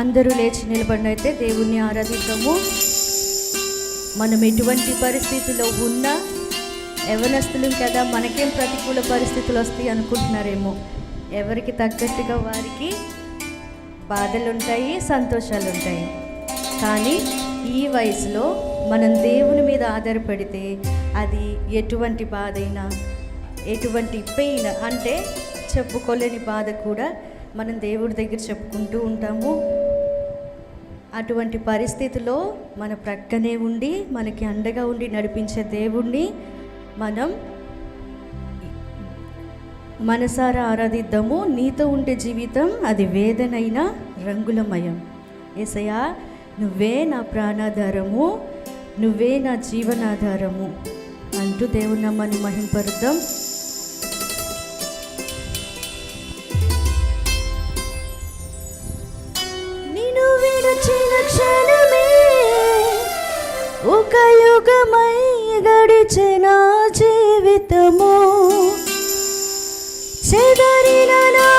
అందరూ లేచి నిలబడినైతే దేవుణ్ణి ఆరాధిద్దాము మనం ఎటువంటి పరిస్థితిలో ఉన్నా యవనస్తులం కదా మనకేం ప్రతికూల పరిస్థితులు వస్తాయి అనుకుంటున్నారేమో. ఎవరికి తగ్గట్టుగా వారికి బాధలు ఉంటాయి సంతోషాలు ఉంటాయి కానీ ఈ వయసులో మనం దేవుని మీద ఆధారపడితే అది ఎటువంటి బాధ అయినా ఎటువంటి పెయిన్ అంటే చెప్పుకోలేని బాధ కూడా మనం దేవుడి దగ్గర చెప్పుకుంటూ ఉంటాము. అటువంటి పరిస్థితిలో మన ప్రక్కనే ఉండి మనకి అండగా ఉండి నడిపించే దేవుణ్ణి మనం మనసారా ఆరాధిద్దాము. నీతో ఉండే జీవితం అది వేదనైన రంగులమయం. ఏసయా నువ్వే నా ప్రాణాధారము నువ్వే నా జీవనాధారము అంటూ దేవుని నమ్మని మహింపరుద్దాం. se darina no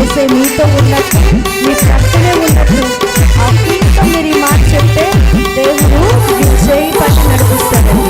ఏసై మీతో ఉన్నట్టు మీ ప్రక్కనే ఉన్నట్టు ఆ ఫీల్తో మీరు ఈ మాట చెప్తే దేవుడు మీ చేయి పట్టి నడిపిస్తాడండి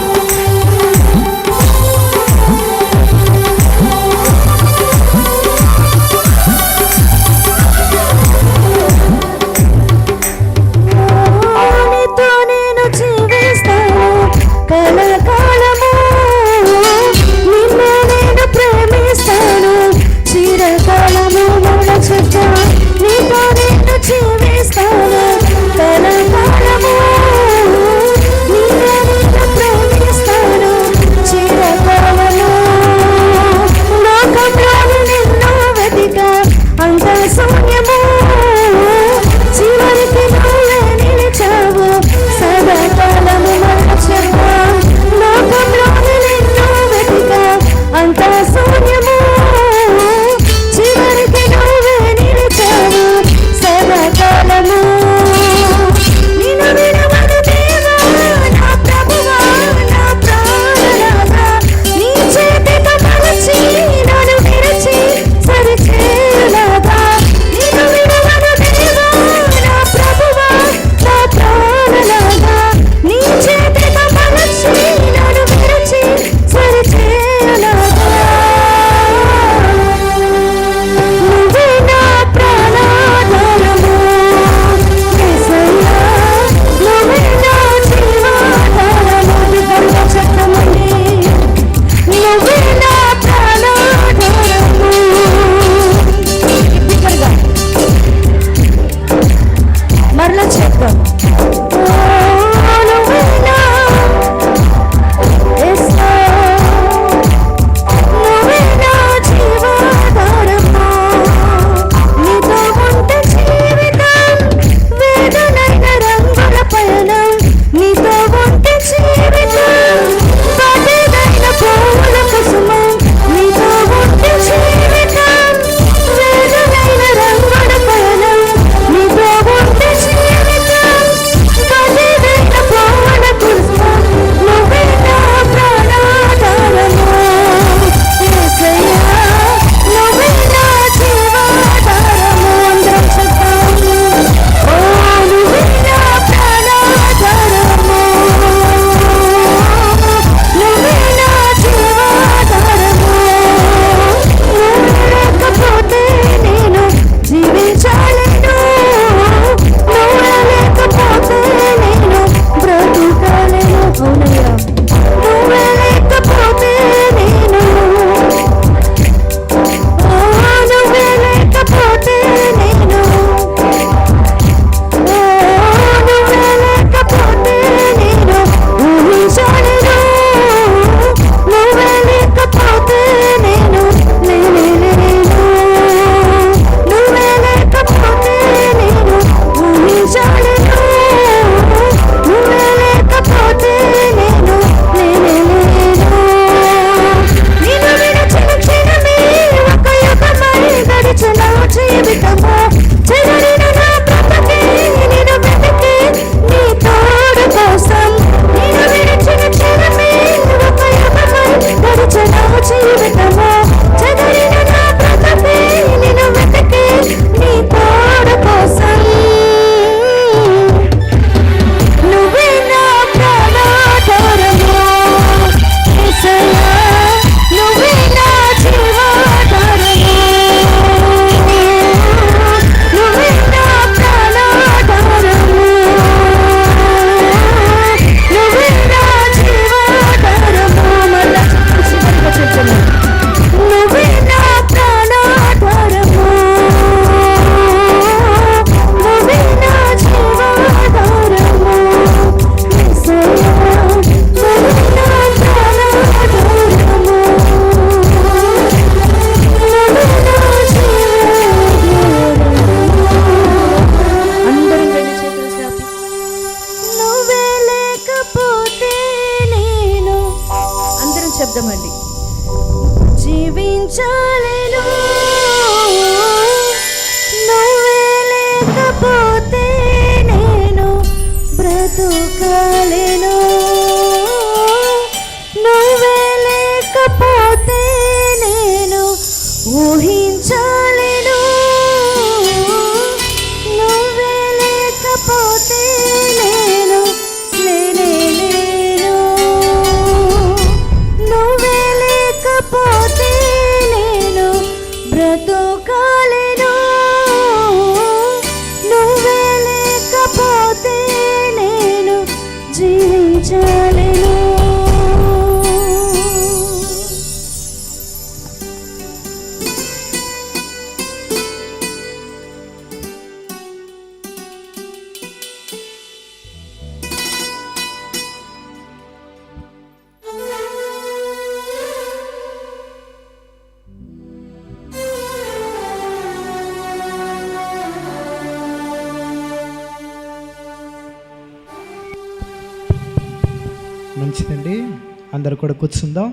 అందరు కూడా కూర్చుందాం.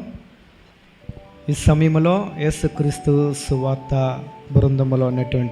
ఈ సమయంలో యేసుక్రీస్తు సువార్త బృందంలో ఉన్నటువంటి